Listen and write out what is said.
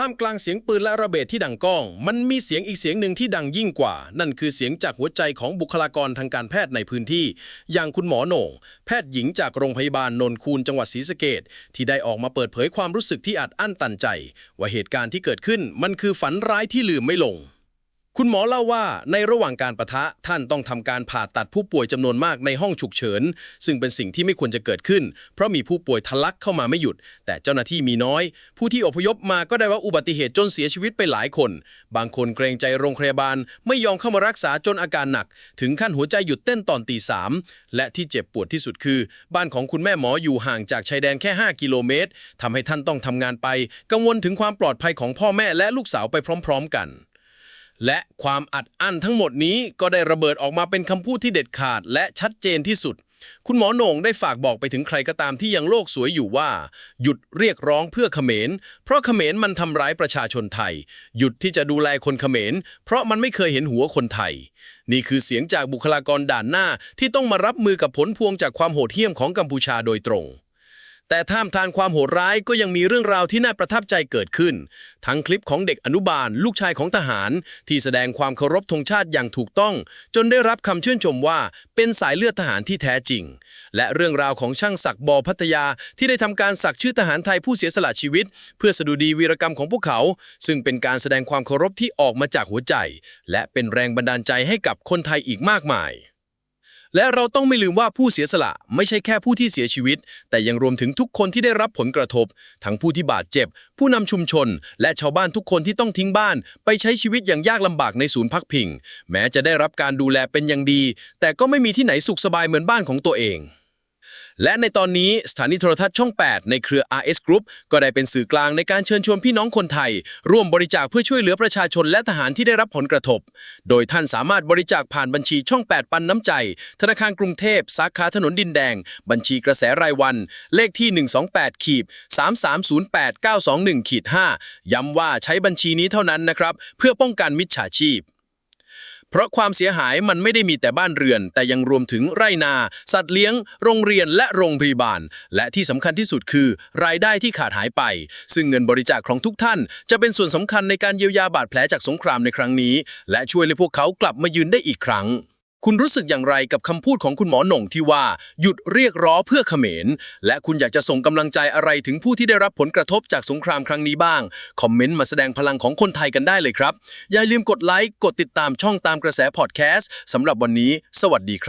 ท่ามกลางเสียงปืนและระเบิดที่ดังก้อง มันมีเสียงอีกเสียงหนึ่งที่ดังยิ่งกว่า นั่นคือเสียงจากหัวใจของบุคลากรทางการแพทย์ในพื้นที่ อย่างคุณหมอโหน่ง แพทย์หญิงจากโรงพยาบาลนนคูนจังหวัดศรีสะเกดที่ได้ออกมาเปิดเผยความรู้สึกที่อัดอั้นตันใจ ว่าเหตุการณ์ที่เกิดขึ้นมันคือฝันร้ายที่ลืมไม่ลง คุณหมอเล่าว่าในระหว่างการประทะท่านต้องทำการผ่าตัดผู้ป่วยจำนวนมากในห้องฉุกเฉิน ซึ่งเป็นสิ่งที่ไม่ควรจะเกิดขึ้น เพราะมีผู้ป่วยทะลักเข้ามาไม่หยุด แต่เจ้าหน้าที่มีน้อย ผู้ที่อพยพมาก็ได้ว่าอุบัติเหตุจนเสียชีวิตไปหลายคน บางคนเกรงใจโรงพยาบาล ไม่ยอมเข้ามารักษาจนอาการหนัก ถึงขั้นหัวใจหยุดเต้นตอนตีสามและที่เจ็บปวดที่สุดคือ บ้านของคุณแม่หมออยู่ห่างจากชายแดนแค่ 5 กิโลเมตรทำให้ท่านต้องทำงานไป กังวลถึงความปลอดภัยของพ่อแม่และลูกสาวไปพร้อม ๆ กัน และความอัดอั้นทั้งหมดนี้ก็ได้ระเบิดออกมาเป็นคำพูดที่เด็ดขาดและชัดเจนที่สุด คุณหมอโหน่งได้ฝากบอกไปถึงใครก็ตามที่ยังโลกสวยอยู่ว่า หยุดเรียกร้องเพื่อเขมร เพราะเขมรมันทำร้ายประชาชนไทย หยุดที่จะดูแลคนเขมร เพราะมันไม่เคยเห็นหัวคนไทย นี่คือเสียงจากบุคลากรด่านหน้าที่ต้องมารับมือกับผลพวงจากความโหดเหี้ยมของกัมพูชาโดยตรง แต่ท่ามทานความโหดร้ายก็ยังมีเรื่องราวที่น่าประทับใจเกิดขึ้น ทั้งคลิปของเด็กอนุบาล ลูกชายของทหาร ที่แสดงความเคารพธงชาติอย่างถูกต้อง จนได้รับคำชื่นชมว่าเป็นสายเลือดทหารที่แท้จริง และเรื่องราวของช่างศักบอพัทยา ที่ได้ทำการสักชื่อทหารไทยผู้เสียสละชีวิต เพื่อสดุดีวีรกรรมของพวกเขา ซึ่งเป็นการแสดงความเคารพที่ออกมาจากหัวใจ และเป็นแรงบันดาลใจให้กับคนไทยอีกมากมาย และเราต้องไม่ลืมว่าผู้เสียสละไม่ใช่แค่ผู้ที่เสียชีวิต แต่ยังรวมถึงทุกคนที่ได้รับผลกระทบ ทั้งผู้ที่บาดเจ็บ ผู้นำชุมชน และชาวบ้านทุกคนที่ต้องทิ้งบ้าน ไปใช้ชีวิตอย่างยากลำบากในศูนย์พักพิง แม้จะได้รับการดูแลเป็นอย่างดี แต่ก็ไม่มีที่ไหนสุขสบายเหมือนบ้านของตัวเอง และในตอนนี้สถานีโทรทัศน์ช่อง 8 ในเครือ RS Group ก็ได้เป็นสื่อกลางในการเชิญชวนพี่น้องคนไทย ร่วมบริจาคเพื่อช่วยเหลือประชาชนและทหารที่ได้รับผลกระทบ โดยท่านสามารถบริจาคผ่านบัญชีช่อง 8 ปันน้ำใจ ธนาคารกรุงเทพ สาขาถนนดินแดง บัญชีกระแสรายวัน เลขที่ 128ขีด3308921ขีด5ย้ำว่าใช้บัญชีนี้เท่านั้นนะครับ เพื่อป้องกันมิจฉาชีพ เพราะความเสียหายมันไม่ได้มีแต่บ้านเรือน แต่ยังรวมถึงไร่นา สัตว์เลี้ยง โรงเรียนและโรงพยาบาล และที่สำคัญที่สุดคือ รายได้ที่ขาดหายไป ซึ่งเงินบริจาคของทุกท่าน จะเป็นส่วนสำคัญในการเยียวยาบาดแผลจากสงครามในครั้งนี้ และช่วยให้พวกเขากลับมายืนได้อีกครั้ง คุณรู้สึกอย่างไรกับคำพูดของคุณหมอหน่งที่ว่าหยุดเรียกร้องเพื่อเขมร และคุณอยากจะส่งกำลังใจอะไรถึงผู้ที่ได้รับผลกระทบจากสงครามครั้งนี้บ้าง คอมเมนต์มาแสดงพลังของคนไทยกันได้เลยครับ อย่าลืมกดไลค์ กดติดตามช่องตามกระแสพอดแคสต์สำหรับวันนี้ สวัสดีครับ